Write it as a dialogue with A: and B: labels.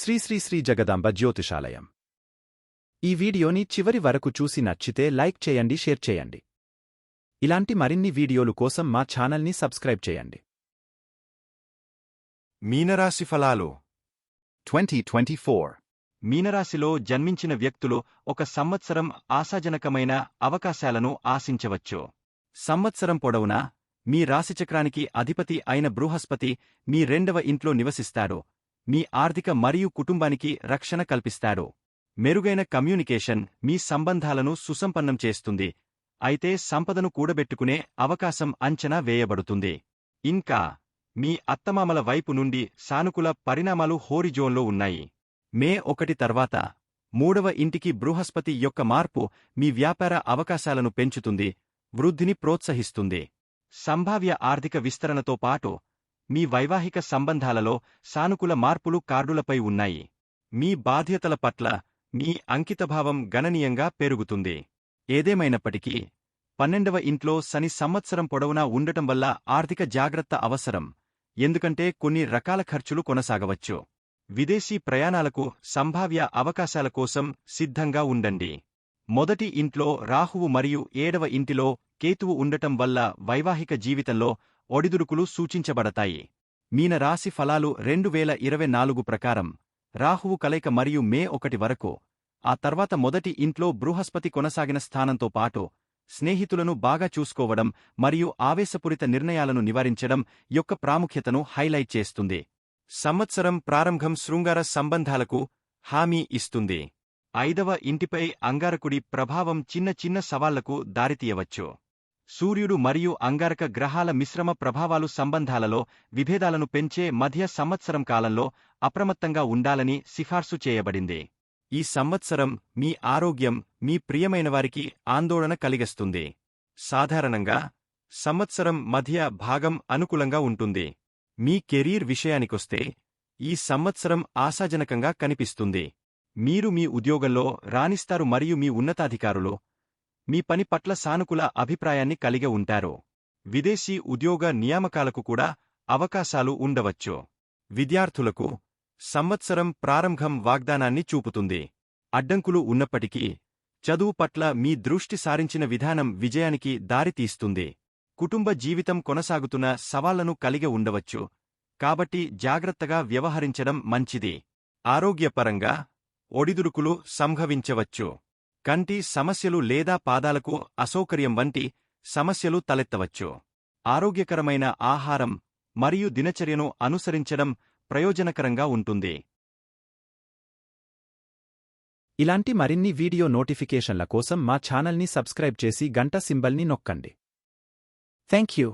A: శ్రీ శ్రీ శ్రీ జగదాంబ జ్యోతిషాలయం. ఈ వీడియోని చివరి వరకు చూసి నచ్చితే లైక్ చేయండి షేర్ చేయండి. ఇలాంటి మరిన్ని వీడియోలు కోసం మా ఛానల్ని సబ్స్క్రైబ్ చేయండి.
B: మీనరాశి ఫలాలు.
A: 2024
C: మీనరాశిలో జన్మించిన వ్యక్తులు ఒక సంవత్సరం ఆశాజనకమైన అవకాశాలను ఆశించవచ్చు. సంవత్సరం పొడవునా మీ రాశిచక్రానికి అధిపతి అయిన బృహస్పతి మీ రెండవ ఇంట్లో నివసిస్తాడు. మీ ఆర్థిక మరియు కుటుంబానికి రక్షణ కల్పిస్తాడు. మెరుగైన కమ్యూనికేషన్ మీ సంబంధాలను సుసంపన్నం చేస్తుంది. అయితే సంపదను కూడబెట్టుకునే అవకాశం అంచనా వేయబడుతుంది. ఇంకా మీ అత్తమామల వైపు నుండి సానుకూల పరిణామాలు హోరిజోన్లో ఉన్నాయి. మే ఒకటి తర్వాత మూడవ ఇంటికి బృహస్పతి యొక్క మార్పు మీ వ్యాపార అవకాశాలను పెంచుతుంది వృద్ధిని ప్రోత్సహిస్తుంది. సంభావ్య ఆర్థిక విస్తరణతో పాటు మీ వైవాహిక సంబంధాలలో సానుకూల మార్పులు కార్డులపై ఉన్నాయి. మీ బాధ్యతల పట్ల మీ అంకితభావం గణనీయంగా పెరుగుతుంది. ఏదేమైనప్పటికీ పన్నెండవ ఇంట్లో శని సంవత్సరం పొడవునా ఉండటం వల్ల ఆర్థిక జాగ్రత్త అవసరం. ఎందుకంటే కొన్ని రకాల ఖర్చులు కొనసాగవచ్చు. విదేశీ ప్రయాణాలకు సంభావ్య అవకాశాల కోసం సిద్ధంగా ఉండండి. మొదటి ఇంట్లో రాహువు మరియు ఏడవ ఇంటిలో కేతువు ఉండటం వల్ల వైవాహిక జీవితంలో ఒడిదుడుకులు సూచించబడతాయి. మీన రాశి ఫలాలు రెండు వేల ఇరవై నాలుగు ప్రకారం రాహువు కలయిక మరియు మే ఒకటి వరకు ఆ తర్వాత మొదటి ఇంట్లో బృహస్పతి కొనసాగిన స్థానంతో పాటు స్నేహితులను బాగా చూసుకోవడం మరియు ఆవేశపూరిత నిర్ణయాలను నివారించడం యొక్క ప్రాముఖ్యతను హైలైట్ చేస్తుంది. సంవత్సరం ప్రారంభం శృంగార సంబంధాలకు హామీ ఇస్తుంది. ఐదవ ఇంటిపై అంగారకుడి ప్రభావం చిన్న చిన్న సవాళ్ళకు దారితీయవచ్చు. సూర్యుడు మరియు అంగారక గ్రహాల మిశ్రమ ప్రభావాలు సంబంధాలలో విభేదాలను పెంచే మధ్య సంవత్సరం కాలంలో అప్రమత్తంగా ఉండాలని సిఫార్సు చేయబడింది. ఈ సంవత్సరం మీ ఆరోగ్యం మీ ప్రియమైనవారికి ఆందోళన కలిగిస్తుంది. సాధారణంగా సంవత్సరం మధ్య భాగం అనుకూలంగా ఉంటుంది. మీ కెరీర్ విషయానికొస్తే ఈ సంవత్సరం ఆశాజనకంగా కనిపిస్తుంది. మీరు మీ ఉద్యోగంలో రాణిస్తారు మరియు మీ ఉన్నతాధికారులు మీ పని పట్ల సానుకూల అభిప్రాయాన్ని కలిగి ఉంటారు. విదేశీ ఉద్యోగ నియామకాలకు కూడా అవకాశాలు ఉండవచ్చు. విద్యార్థులకు సంవత్సరం ప్రారంభం వాగ్దానాన్ని చూపుతుంది. అడ్డంకులు ఉన్నప్పటికీ చదువు పట్ల మీ దృష్టి సారించిన విధానం విజయానికి దారితీస్తుంది. కుటుంబ జీవితం కొనసాగుతున్న సవాళ్ళను కలిగి ఉండవచ్చు. కాబట్టి జాగ్రత్తగా వ్యవహరించడం మంచిది. ఆరోగ్యపరంగా ఒడిదుడుకులు సంభవించవచ్చు. కంటి సమస్యలు లేదా పాదాలకు అసౌకర్యం వంటి సమస్యలు తలెత్తవచ్చు. ఆరోగ్యకరమైన ఆహారం మరియు దినచర్యను అనుసరించడం ప్రయోజనకరంగా ఉంటుంది.
A: ఇలాంటి మరిన్ని వీడియో నోటిఫికేషన్ల కోసం మా ఛానల్ని సబ్స్క్రైబ్ చేసి గంట సింబల్ని నొక్కండి. Thank you